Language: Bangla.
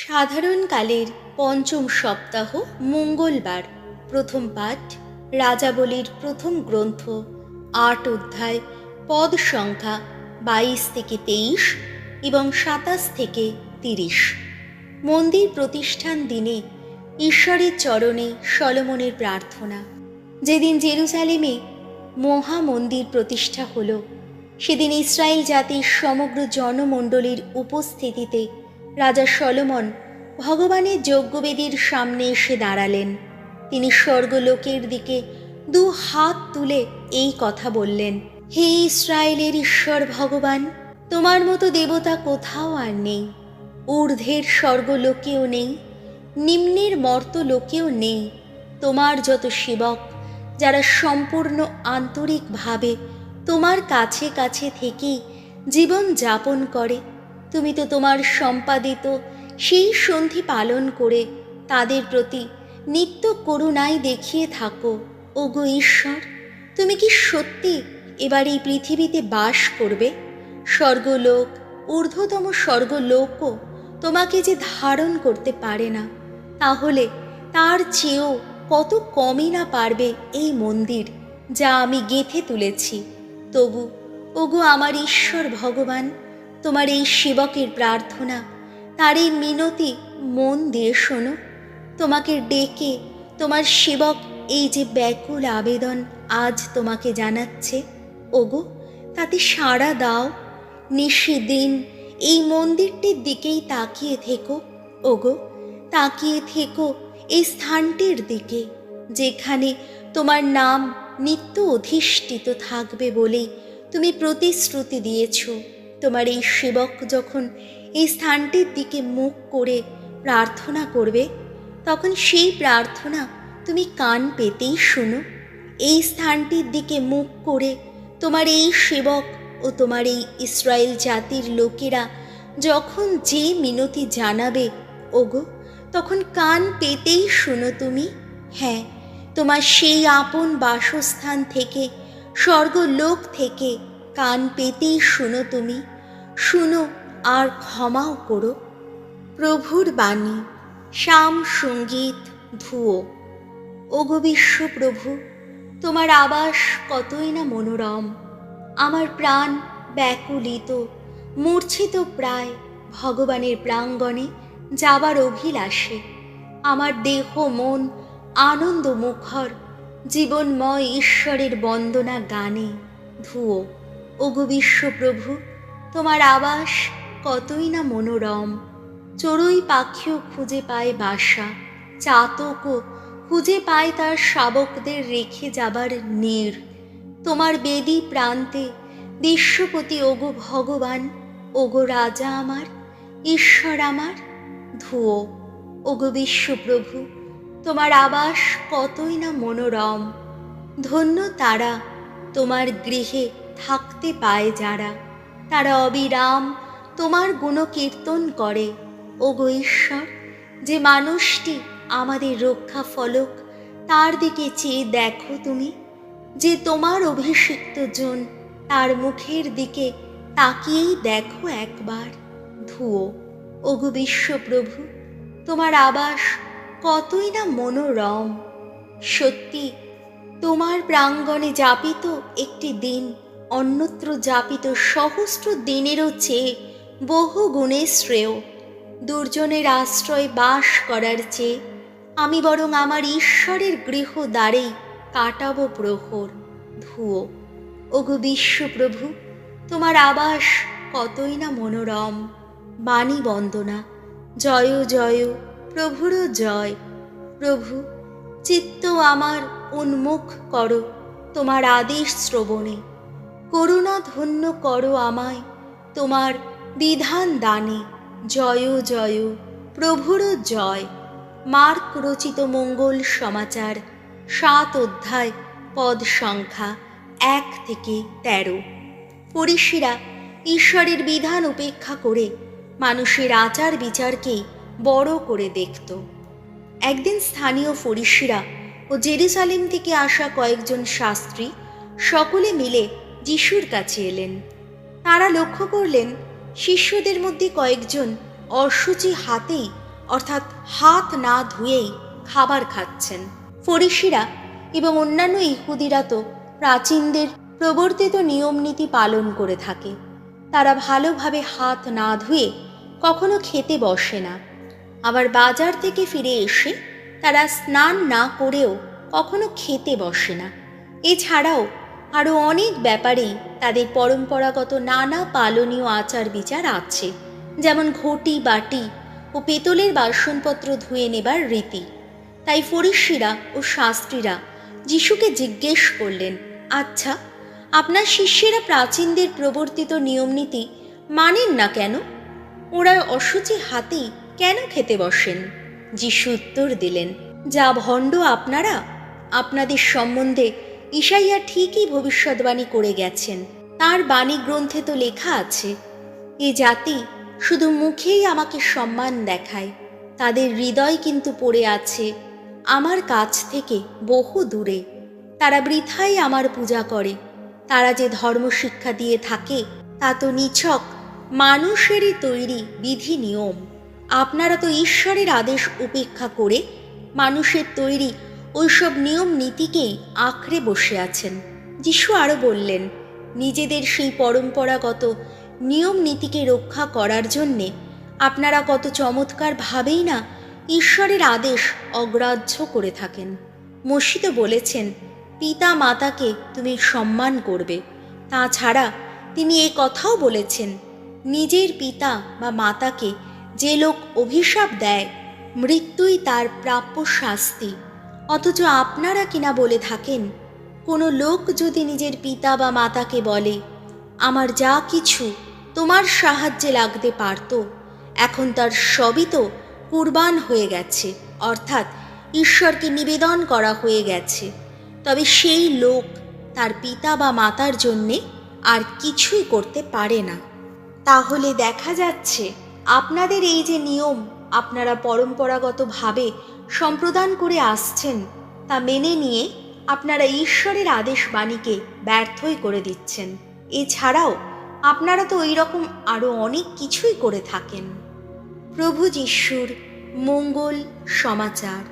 সাধারণকালের পঞ্চম সপ্তাহ মঙ্গলবার, প্রথম পাঠ, রাজাবলীর প্রথম গ্রন্থ, আট অধ্যায়, পদ সংখ্যা বাইশ থেকে তেইশ এবং সাতাশ থেকে তিরিশ। মন্দির প্রতিষ্ঠান দিনে ঈশ্বরের চরণে সলমনের প্রার্থনা। যেদিন জেরুজালেমে মহা মন্দির প্রতিষ্ঠা হলো, সেদিন ইসরায়েল জাতির সমগ্র জনমণ্ডলীর উপস্থিতিতে রাজা সলমন ভগবানের যজ্ঞবেদীর সামনে এসে দাঁড়ালেন। তিনি স্বর্গলোকের দিকে দু হাত তুলে এই কথা বললেন, হে ইসরায়েলের ঈশ্বর ভগবান, তোমার মতো দেবতা কোথাও আর নেই। ঊর্ধ্বের স্বর্গলোকেও নেই, নিম্নের মর্তলোকেও নেই। তোমার যত সেবক, যারা সম্পূর্ণ আন্তরিকভাবে তোমার কাছে কাছে থেকেই জীবন যাপন করে তুমি তো তোমার সম্পাদিত। সেই সন্ধি পালন করে তাদের প্রতি নিত্য করুণাই দেখিয়ে থাকো। ওগো ঈশ্বর, তুমি কি সত্যি এবার এই পৃথিবীতে বাস করবে? স্বর্গলোক, ঊর্ধ্বতম স্বর্গলোকও তোমাকে যে ধারণ করতে পারে না, তাহলে তার চেয়েও কত কমই না পারবে এই মন্দির যা আমি গেঁথে তুলেছি। তবু, ওগো আমার ঈশ্বর ভগবান তোমার এই সেবকের প্রার্থনা, তার এই মিনতি মন দিয়ে শোনো। তোমাকে ডেকে তোমার সেবক এই যে ব্যাকুল আবেদন আজ তোমাকে জানাচ্ছে, ওগো, তাতে সাড়া দাও। নিশিদিন এই মন্দিরটির দিকেই তাকিয়ে থেকো, ওগো, তাকিয়ে থেকো এই স্থানটির দিকে, যেখানে তোমার নাম নিত্য অধিষ্ঠিত থাকবে বলেই তুমি প্রতিশ্রুতি দিয়েছ। তোমার এই সেবক যখন এই স্থানটির দিকে মুখ করে প্রার্থনা করবে, তখন সেই প্রার্থনা তুমি কান পেতেই শোনো। এই স্থানটির দিকে মুখ করে তোমার এই সেবক ও তোমার এই ইসরায়েল জাতির লোকেরা যখন যে মিনতি জানাবে, ওগো, তখন কান পেতেই শোনো তুমি। হ্যাঁ তোমার সেই আপন বাসস্থান থেকে, স্বর্গলোক থেকে কান পেতেই শোনো তুমি। শুনো আর ক্ষমাও করো। প্রভুর বাণী, শ্যাম সংগীত ধুয়ো ওগো বিশ্বপ্রভু তোমার আবাস কতই না মনোরম। আমার প্রাণ ব্যাকুলিত, মূর্ছিত প্রায় ভগবানের প্রাঙ্গণে যাবার অভিলাষে। আমার দেহ, মন আনন্দ মুখর, জীবনময় ঈশ্বরের বন্দনা গানে ধুয়ো ওগো বিশ্বপ্রভু তোমার আবাস কতই না মনোরম। চড়ুই পাখিও খুঁজে পায় বাসা, চাতকও খুঁজে পায় তার শাবকদের রেখে যাবার নীড় তোমার বেদি প্রান্তে বিশ্বপতি, ওগো ভগবান, ওগো রাজা আমার, ঈশ্বর আমার ধুয়ো। ওগো বিশ্বপ্রভু, তোমার আবাস কতই না মনোরম। ধন্য তারা তোমার গৃহে থাকতে পায় যারা। তারা অবিরাম তোমার গুণকীর্তন করে। ওগো ঈশ্বর, যে মানুষটি আমাদের রক্ষা ফলক, তার দিকে চেয়ে দেখো তুমি, যে তোমার অভিষিক্ত জন তার মুখের দিকে তাকিয়েই দেখো একবার। ধুয়ো, ওগো বিশ্বপ্রভু, তোমার আবাস কতই না মনোরম। সত্যি, তোমার প্রাঙ্গণে যাপিত একটি দিন অন্যত্র যাপিত সহস্র দিনেরও চেয়ে বহু গুণে শ্রেয়। দুর্জনের আশ্রয় বাস করার চেয়ে আমি বরং আমার ঈশ্বরের গৃহ দ্বারেই কাটাবো প্রহর, ধুয়ো। ওগো বিশ্বপ্রভু, তোমার আবাস কতই না মনোরম। বাণী বন্দনা, জয় জয়, প্রভুরও জয়। প্রভু, চিত্ত আমার উন্মুখ করো, তোমার আদেশ শ্রবণে। করুণা ধন্য করো আমায়, তোমার বিধান দানে। জয় জয়, প্রভুর জয়। মার্ক রচিত মঙ্গল সমাচার, সাত অধ্যায়, পদ সংখ্যা এক থেকে তেরো। ফরিসিরা ঈশ্বরের বিধান উপেক্ষা করে মানুষের আচার বিচারকেই বড় করে দেখত। একদিন স্থানীয় ফরিসিরা ও জেরুসালেম থেকে আসা কয়েকজন শাস্ত্রী সকলে মিলে যিশুর কাছে এলেন। তারা লক্ষ্য করলেন, শিষ্যদের মধ্যে কয়েকজন অসুচি হাতেই, অর্থাৎ হাত না ধুয়েই খাবার খাচ্ছেন। ফরিসিরা এবং অন্যান্য ইহুদিরা তো প্রাচীনদের প্রবর্তিত নিয়মনীতি পালন করে থাকে। তারা ভালোভাবে হাত না ধুয়ে কখনো খেতে বসে না। আবার বাজার থেকে ফিরে এসে তারা স্নান না করেও কখনো খেতে বসে না। এছাড়াও আরও অনেক ব্যাপারেই তাদের পরম্পরাগত নানা পালনীয় আচার বিচার আছে, যেমন ঘটি, বাটি ও পেতলের বাসনপত্র ধুয়ে নেবার রীতি। তাই ফরিসিরা ও শাস্ত্রীরা যিশুকে জিজ্ঞেস করলেন আচ্ছা আপনার শিষ্যেরা প্রাচীনদের প্রবর্তিত নিয়মনীতি মানেন না কেন? ওরা অসুচি হাতেই কেন খেতে বসেন? যিশু উত্তর দিলেন, যা ভণ্ড আপনারা, আপনাদের সম্বন্ধে ঈশাইয়া ঠিকই ভবিষ্যৎবাণী করে গেছেন। তার বাণী গ্রন্থে তো লেখা আছে, এ জাতি শুধু মুখেই আমাকে সম্মান দেখায়, তাদের হৃদয় কিন্তু পড়ে আছে আমার কাছ থেকে বহু দূরে। তারা বৃথাই আমার পূজা করে, তারা যে ধর্ম শিক্ষা দিয়ে থাকে, তা তো নিছক মানুষেরই তৈরি বিধি নিয়ম। আপনারা তো ঈশ্বরের আদেশ উপেক্ষা করে মানুষের তৈরি ওইসব নিয়ম নীতিকেই আঁকড়ে বসে আছেন। যিশু আরও বললেন, নিজেদের সেই পরম্পরাগত নিয়ম নীতিকে রক্ষা করার জন্যে আপনারা কত চমৎকার ভাবেই না ঈশ্বরের আদেশ অগ্রাহ্য করে থাকেন। মসজিদে বলেছেন, পিতা মাতাকে তুমি সম্মান করবে। তাছাড়া তিনি এ কথাও বলেছেন, নিজের পিতা বা মাতাকে যে লোক অভিশাপ দেয়, মৃত্যুই তার প্রাপ্য শাস্তি। অথচ আপনারা কিনা বলে থাকেন, কোনো লোক যদি নিজের পিতা বা মাতাকে বলে, আমার যা কিছু তোমার সাহায্যে লাগতে পারত, এখন তার সবই তো কুরবান হয়ে গেছে, অর্থাৎ ঈশ্বরকে নিবেদন করা হয়ে গেছে। তবে সেই লোক তার পিতা বা মাতার জন্যে আর কিছুই করতে পারে না। তাহলে দেখা যাচ্ছে, আপনাদের এই যে নিয়ম, আপনারা পরম্পরাগতভাবে সম্প্রদান করে আসছেন তা মেনে নিয়ে আপনারা ঈশ্বরের আদেশ বাণীকে ব্যর্থই করে দিচ্ছেন। এছাড়াও আপনারা তো ওই রকম আরও অনেক কিছুই করে থাকেন। প্রভু যিশুর মঙ্গল সমাচার।